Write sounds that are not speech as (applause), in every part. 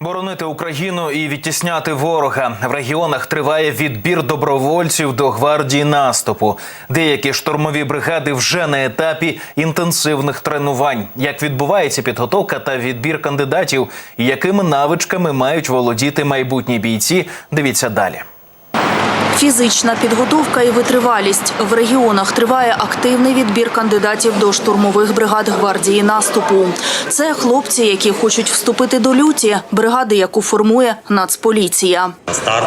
Боронити Україну і відтісняти ворога в регіонах триває відбір добровольців до гвардії наступу. Деякі штурмові бригади вже на етапі інтенсивних тренувань. Як відбувається підготовка та відбір кандидатів, і якими навичками мають володіти майбутні бійці? Дивіться далі. Фізична підготовка і витривалість в регіонах триває активний відбір кандидатів до штурмових бригад гвардії наступу. Це хлопці, які хочуть вступити до люті, бригади, яку формує Нацполіція. Старт.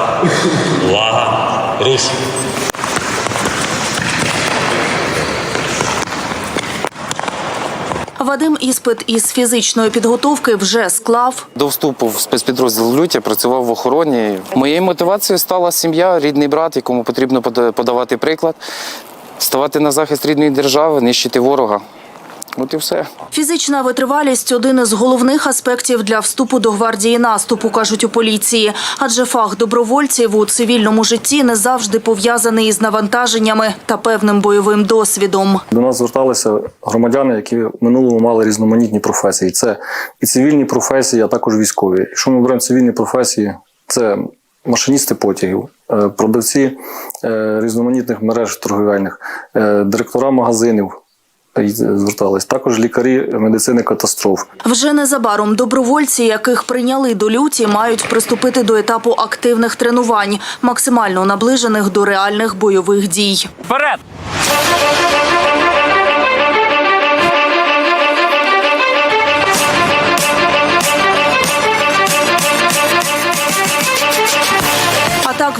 Увага. Руш. Вадим іспит із фізичної підготовки вже склав. До вступу в спецпідрозділ люті працював в охороні. Моєю мотивацією стала сім'я, рідний брат, якому потрібно подавати приклад, ставати на захист рідної держави, нищити ворога. От і все. Фізична витривалість один із головних аспектів для вступу до гвардії наступу, кажуть у поліції. Адже фах добровольців у цивільному житті не завжди пов'язаний із навантаженнями та певним бойовим досвідом. До нас зверталися громадяни, які в минулому мали різноманітні професії. Це і цивільні професії, а також військові. Якщо ми беремо цивільні професії, це машиністи потягів, е, продавці е, різноманітних мереж торговельних, е, директора магазинів. Звертались також лікарі медицини катастроф. Вже незабаром добровольці, яких прийняли до люті, мають приступити до етапу активних тренувань, максимально наближених до реальних бойових дій. Вперед!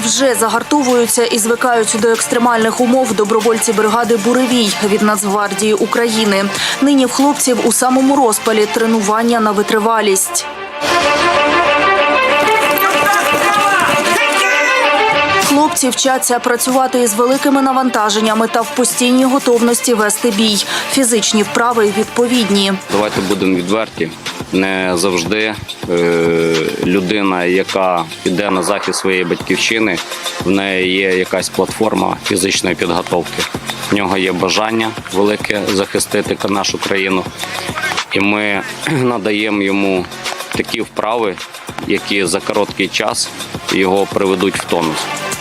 Вже загартовуються і звикають до екстремальних умов добровольці бригади Буревій від Нацгвардії України. Нині в хлопців у самому розпалі тренування на витривалість. Хлопці вчаться працювати із великими навантаженнями та в постійній готовності вести бій. Фізичні вправи відповідні. Давайте будемо відверті. Не завжди е, людина, яка йде на захист своєї батьківщини, в неї є якась платформа фізичної підготовки. В нього є бажання велике захистити нашу країну, і ми (clears throat) надаємо йому такі вправи, які за короткий час його приведуть в тонус.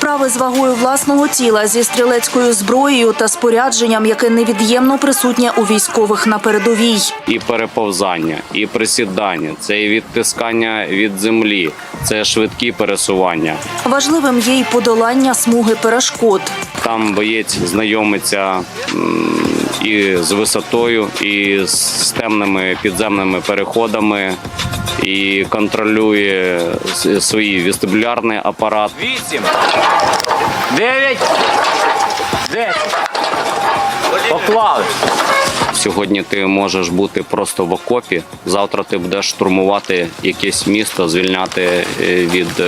Вправи з вагою власного тіла зі стрілецькою зброєю та спорядженням, яке невід'ємно присутнє у військових на передовій. і переповзання, і присідання, це і відтискання від землі, це швидкі пересування. Важливим є й подолання смуги перешкод. Там боєць знайомиться і з висотою, і з темними підземними переходами, і контролює с- свій вестибулярний апарат. Вісім. Дев'ять. Десять. Поклали. Сьогодні ти можеш бути просто в окопі. Завтра ти будеш штурмувати якесь місто, звільняти е, від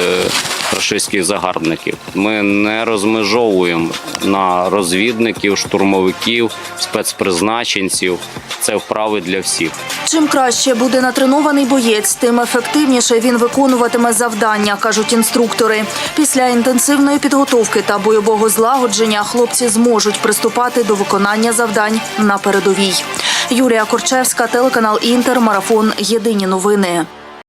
рашистських загарбників. Ми не розмежовуємо на розвідників, штурмовиків, спецпризначенців. Це вправи для всіх. Чим краще буде натренований боєць, тим ефективніше він виконуватиме завдання, кажуть інструктори. Після інтенсивної підготовки та бойового злагодження хлопці зможуть приступати до виконання завдань на передовій. Юлія Корчевська, телеканал Інтер, марафон Єдині новини.